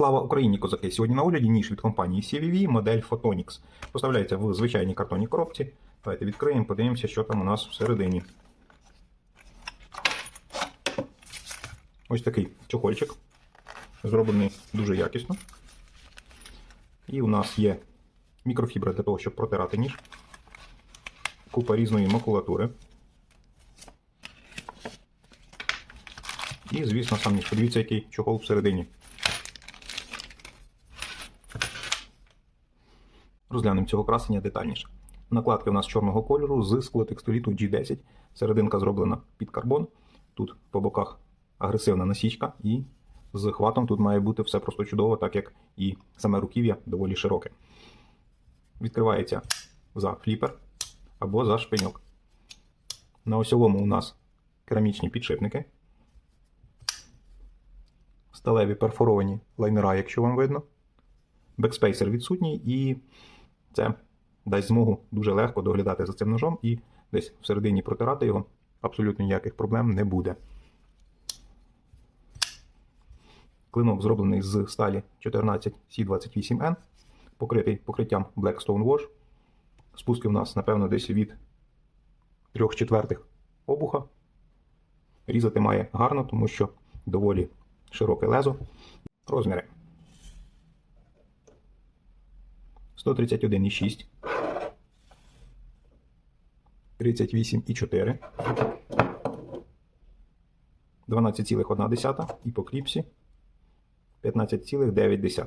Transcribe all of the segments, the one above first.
Слава Україні, козаки! Сьогодні на огляді ніж від компанії CVV, модель Photonix. Поставляється в звичайній картонній коробці. Давайте відкриємо, подивимося, що там у нас всередині. Ось такий чохольчик. Зроблений дуже якісно. І у нас є мікрофібра для того, щоб протирати ніж. Купа різної макулатури. І, звісно, сам ніж. Подивіться, який чохол всередині. Розглянемо цього красення детальніше. Накладки у нас чорного кольору з склотекстиліту G10. Серединка зроблена під карбон. Тут по боках агресивна насічка, і з хватом тут має бути все просто чудово, так як і саме руків'я доволі широке. Відкривається за фліпер або за шпиньок. На осьовому у нас керамічні підшипники. Сталеві перфоровані лайнера, якщо вам видно. Бекспейсер відсутній, і це дасть змогу дуже легко доглядати за цим ножом і десь всередині протирати його. Абсолютно ніяких проблем не буде. Клинок зроблений з сталі 14C28N, покритий покриттям Blackstone Wash. Спуски в нас, напевно, десь від 3 четвертих обуха. Різати має гарно, тому що доволі широке лезо. Розміри 131,6, 38,4, 12,1 і по кліпсі 15,9.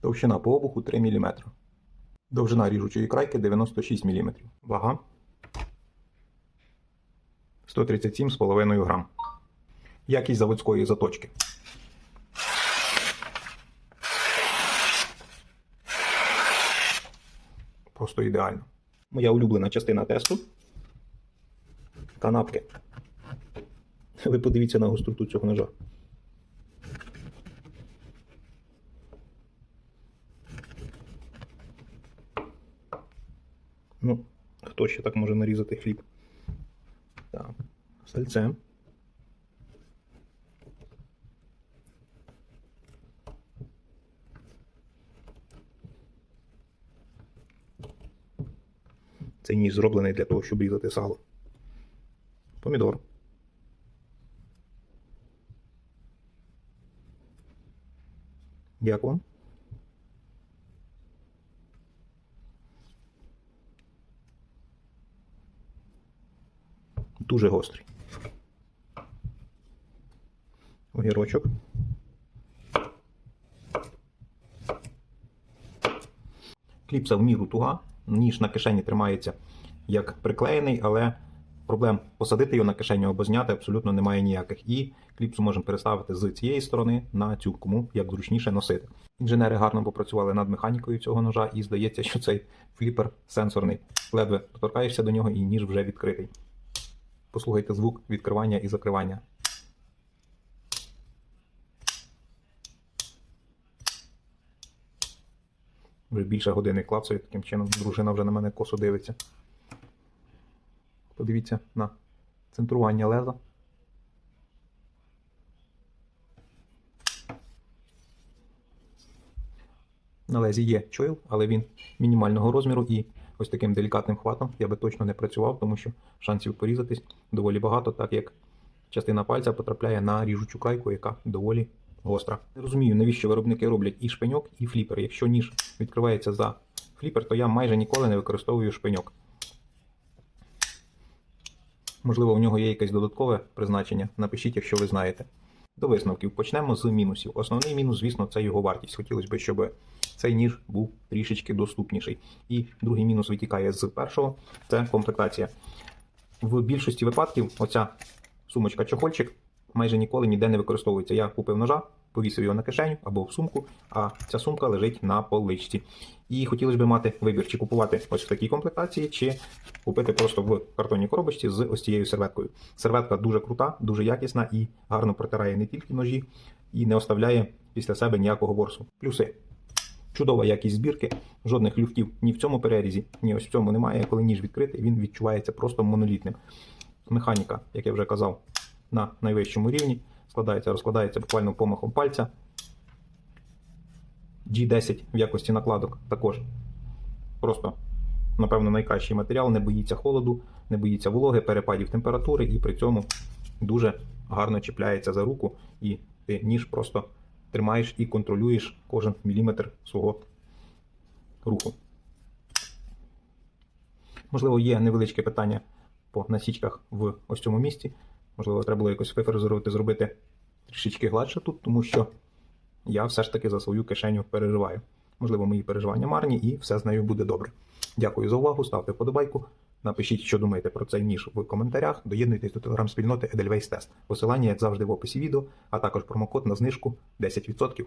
Товщина по обуху 3 мм. Довжина ріжучої крайки 96 мм. Вага 137,5 грам. Якість заводської заточки. Просто ідеально. Моя улюблена частина тесту. Канапки. Ви подивіться на гостроту цього ножа. Ну, хто ще так може нарізати хліб? Так, сальце. Цей ніж зроблений для того, щоб різати сало. Помідор. Дякую. Дуже гострий. Огірочок. Кліпса в міру туга, ніж на кишені тримається як приклеєний, але проблем посадити його на кишеню або зняти абсолютно немає ніяких. І кліпсу можемо переставити з цієї сторони на цю, кому як зручніше носити. Інженери гарно попрацювали над механікою цього ножа, і здається, що цей фліпер сенсорний. Ледве доторкаєшся до нього і ніж вже відкритий. Послухайте звук відкривання і закривання. Вже більше години клацаю, таким чином дружина вже на мене косо дивиться. Подивіться на центрування леза. На лезі є чойл, але він мінімального розміру і ось таким делікатним хватом я би точно не працював, тому що шансів порізатись доволі багато, так як частина пальця потрапляє на ріжучу крайку, яка доволі гостра. Не розумію, навіщо виробники роблять і шпиньок, і фліпер. Якщо ніж відкривається за фліпер, то я майже ніколи не використовую шпиньок. Можливо, у нього є якесь додаткове призначення. Напишіть, якщо ви знаєте. До висновків почнемо з мінусів. Основний мінус, звісно, це його вартість. Хотілося б, щоб цей ніж був трішечки доступніший. І другий мінус витікає з першого це комплектація. В більшості випадків оця сумочка-чохольчик майже ніколи ніде не використовується. Я купив ножа, повісив його на кишеню або в сумку, а ця сумка лежить на поличці. І хотілося б мати вибір, чи купувати ось в такій комплектації, чи купити просто в картонній коробочці з ось цією серветкою. Серветка дуже крута, дуже якісна і гарно протирає не тільки ножі, і не оставляє після себе ніякого ворсу. Плюси. Чудова якість збірки, жодних люфтів ні в цьому перерізі, ні ось в цьому немає. Коли ніж відкритий, він відчувається просто монолітним. Механіка, як я вже казав, на найвищому рівні. Складається, розкладається буквально помахом пальця. G10 в якості накладок також. Просто, напевно, найкращий матеріал, не боїться холоду, не боїться вологи, перепадів температури і при цьому дуже гарно чіпляється за руку, і ти ніж просто тримаєш і контролюєш кожен міліметр свого руху. Можливо, є невеличке питання по насічках в ось цьому місці. Можливо, треба було якось вифрезерувати, зробити трішечки гладше тут, тому що я все ж таки за свою кишеню переживаю. Можливо, мої переживання марні і все з нею буде добре. Дякую за увагу, ставте вподобайку. Напишіть, що думаєте про цей ніж в коментарях. Доєднуйтесь до телеграм-спільноти Edelweiss Test. Посилання, як завжди, в описі відео, а також промокод на знижку 10%.